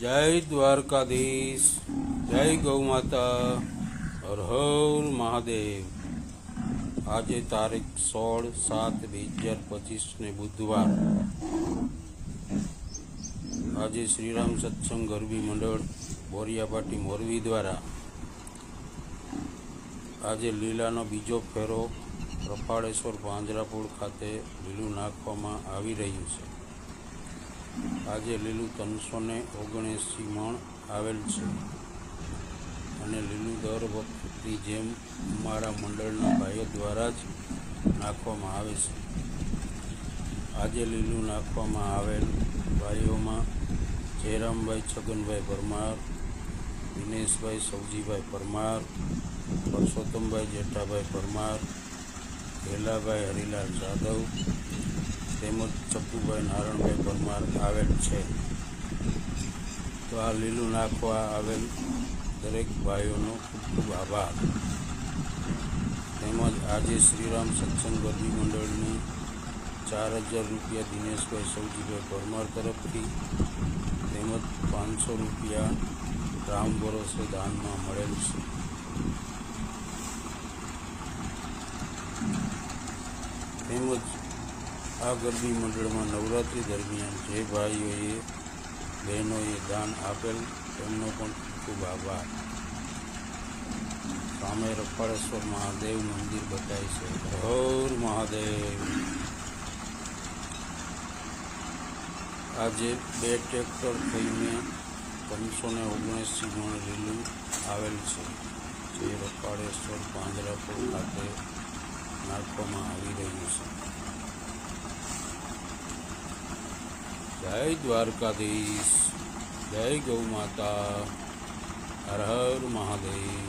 જય દ્વારકાધીશ, જય ગૌ માતા, હર હર મહાદેવ. આજે તારીખ સોળ સાત બે હજાર પચીસને બુધવાર. આજે શ્રીરામ સત્સંગ ગરબી મંડળ બોરિયાપાટી મોરબી દ્વારા. આજે લીલાનો બીજો ફેરો, રફાળેશ્વર પાંજરાપુર ખાતે લીલું નાખવામાં આવી રહ્યું છે. આજે લીલું ત્રણસો ને ઓગણએંસી મણ આવેલ છે. અને લીલું દર વખતની જેમ અમારા મંડળના ભાઈઓ દ્વારા જ નાખવામાં આવે છે. આજે લીલું નાખવામાં આવેલ ભાઈઓમાં જયરામભાઈ છગનભાઈ પરમાર, દિનેશભાઈ સૌજીભાઈ પરમાર, પરસોત્તમભાઈ જેઠાભાઈ પરમાર, ભેલાભાઈ હરિલાલ જાદવ તેમજ ચપ્પુભાઈ નારણભાઈ પરમાર આવેલ છે. તો આ લીલું નાખવા આવેલ દરેક ભાઈઓનો ખૂબ ખૂબ આભાર. તેમજ આજે શ્રીરામ સત્સંગ ગરબી મંડળની ચાર હજાર રૂપિયા દિનેશભાઈ સૌજીભાઈ પરમાર તરફથી તેમજ પાંચસો રૂપિયા રામ ભરોસે દાનમાં મળેલ છે. તેમજ આ ગરબી મંડળમાં નવરાત્રિ દરમિયાન જે ભાઈઓએ બહેનોએ દાન આપેલ તેમનો પણ ખૂબ આભાર. સામે રફાળેશ્વર મહાદેવ મંદિર બતાય છે. હર મહાદેવ. આજે બે ટ્રેક્ટર થઈને ત્રણસો ને ઓગણએંસી મણ લીલું આવેલ છે. જે રફાળેશ્વર પાંજરાપુર ખાતે નાખવામાં આવી રહ્યું છે. જય દ્વારકાધીશ જય ગૌ માતા હર હર મહાદેવ